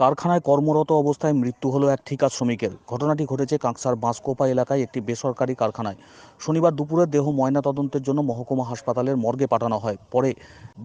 কারখানায় কর্মরত অবস্থায় মৃত্যু হলো এক ঠিকা শ্রমিকের। ঘটনাটি ঘটেছে কাঁকসার বাঁশকোপা এলাকায় একটি বেসরকারি কারখানায়। শনিবার দুপুরে দেহ ময়নাতদন্তের জন্য মহকুমা হাসপাতালের মর্গে পাঠানো হয়। পরে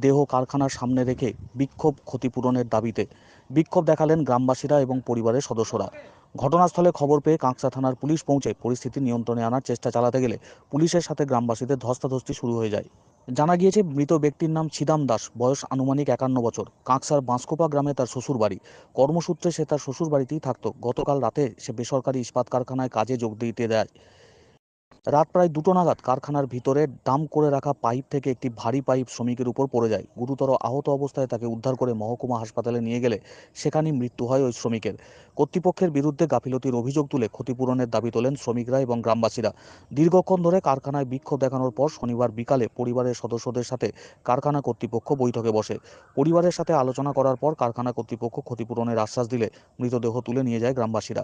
দেহ কারখানার সামনে রেখে বিক্ষোভ ক্ষতিপূরণের দাবিতে বিক্ষোভ দেখালেন গ্রামবাসীরা এবং পরিবারের সদস্যরা। ঘটনাস্থলে খবর পেয়ে কাঁকসা থানার পুলিশ পৌঁছে পরিস্থিতি নিয়ন্ত্রণে আনার চেষ্টা চালাতে গেলে পুলিশের সাথে গ্রামবাসীদের ধস্তাধস্তি শুরু হয়ে যায়। জানা গিয়েছে, মৃত ব্যক্তির নাম ছিদাম দাস, বয়স আনুমানিক একান্ন বছর। কাঁকসার বাঁশকোপা গ্রামে তার শ্বশুর বাড়ি কর্মসূত্রে সে তার শ্বশুর বাড়িতেই থাকতো। গতকাল রাতে সে বেসরকারি ইস্পাত কারখানায় কাজে যোগ দিতে দেয়। রাত প্রায় দুটো নাগাদ কারখানার ভিতরে ডাম করে রাখা পাইপ থেকে একটি ভারী পাইপ শ্রমিকের উপর পড়ে যায়। গুরুতর আহত অবস্থায় তাকে উদ্ধার করে মহকুমা হাসপাতালে নিয়ে গেলে সেখানেই মৃত্যু হয় ওই শ্রমিকের। কর্তৃপক্ষের বিরুদ্ধে গাফিলতির অভিযোগ তুলে ক্ষতিপূরণের দাবি তোলেন শ্রমিকরা এবং গ্রামবাসীরা। দীর্ঘক্ষণ ধরে কারখানায় বিক্ষোভ দেখানোর পর শনিবার বিকালে পরিবারের সদস্যদের সাথে কারখানা কর্তৃপক্ষ বৈঠকে বসে। পরিবারের সাথে আলোচনা করার পর কারখানা কর্তৃপক্ষ ক্ষতিপূরণের আশ্বাস দিলে মৃতদেহ তুলে নিয়ে যায় গ্রামবাসীরা।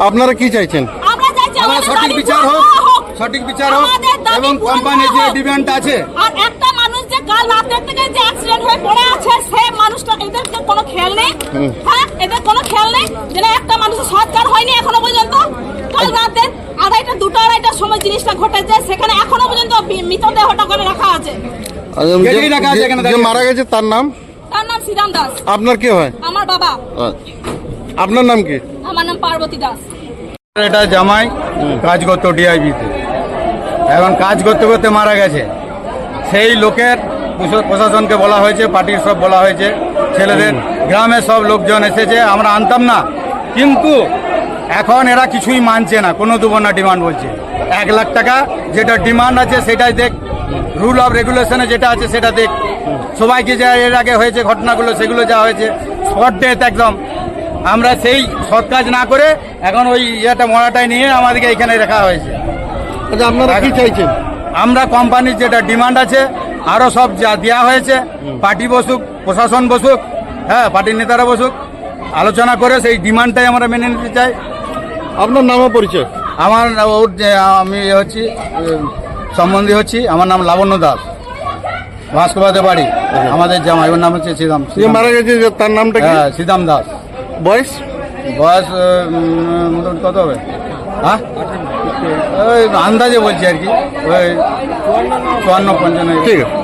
আপনারা কি চাইছেন? আমরা চাইছি আমার সঠিক বিচার হোক সঠিক বিচার হোক এবং পূরণ কোম্পানির যে। ডিমান্ড আছে। আর একটা মানুষ যে কাল রাতের থেকে যে অ্যাক্সিডেন্ট হয়ে পড়ে আছে সে মানুষটা এদেরকে কোনো খেয়াল নেই। হ্যাঁ এদের কোনো খেয়াল নেই। যে না একটা মানুষের সৎকার হয়নি এখনও পর্যন্ত। কাল রাতে আড়াইটা দুটো আড়াইটার সময় জিনিসটা ঘটেছে সেখানে এখনও পর্যন্ত মৃতদেহটা করে রাখা আছে। যে- দাঁড়িয়ে। মারা গেছে তার নাম? তার নাম শ্রীরাম দাস। আপনার কি হয়? আমার বাবা। আপনার নাম কি? আমার নাম পার্বতী দাস। এটা জামাই কাজ করতো ডিআইবিতে এখন কাজ করতে করতে মারা গেছে। সেই লোকের প্রশাসনকে বলা হয়েছে পার্টির সব বলা হয়েছে। ছেলেদের গ্রামের সব লোকজন এসেছে আমরা আনতাম না। কিন্তু এখন এরা কিছুই মানছে না। কোনো দেবো না ডিমান্ড বলছে। এক লাখ টাকা যেটা ডিমান্ড আছে সেটাই দেখ। রুল অফ রেগুলেশনে যেটা আছে সেটা দেখ। সবাইকে যা এর আগে হয়েছে ঘটনাগুলো সেগুলো যা হয়েছে স্পট ডেথ একদম। আমরা সেই সৎ কাজ না করে এখন ওই ইয়েটা মরাটাই নিয়ে আমাদেরকে এখানে রাখা হয়েছে। আচ্ছা আপনারা কি চাইছেন? আমরা কোম্পানির যেটা ডিমান্ড আছে আরও সব যা দেওয়া হয়েছে পার্টি বসুক প্রশাসন বসুক হ্যাঁ পার্টির নেতারা বসুক আলোচনা করে সেই ডিমান্ডটাই আমরা মেনে নিতে চাই। আপনার নামও পরিচয়? আমার ওর আমি হচ্ছি সম্বন্ধী হচ্ছি আমার নাম লাবণ্য দাস। ভাস্কবাদে বাড়ি আমাদের জামাই ওর নাম হচ্ছে শ্রীরাম মারা গেছে তার নামটা হ্যাঁ শ্রীরাম দাস। বয়স? বয়স মোটামুটি কত হবে? হ্যাঁ? ওই আন্দাজে বলছি আর কি। ওই চুয়ান্ন পঞ্চান্ন। ঠিক আছে।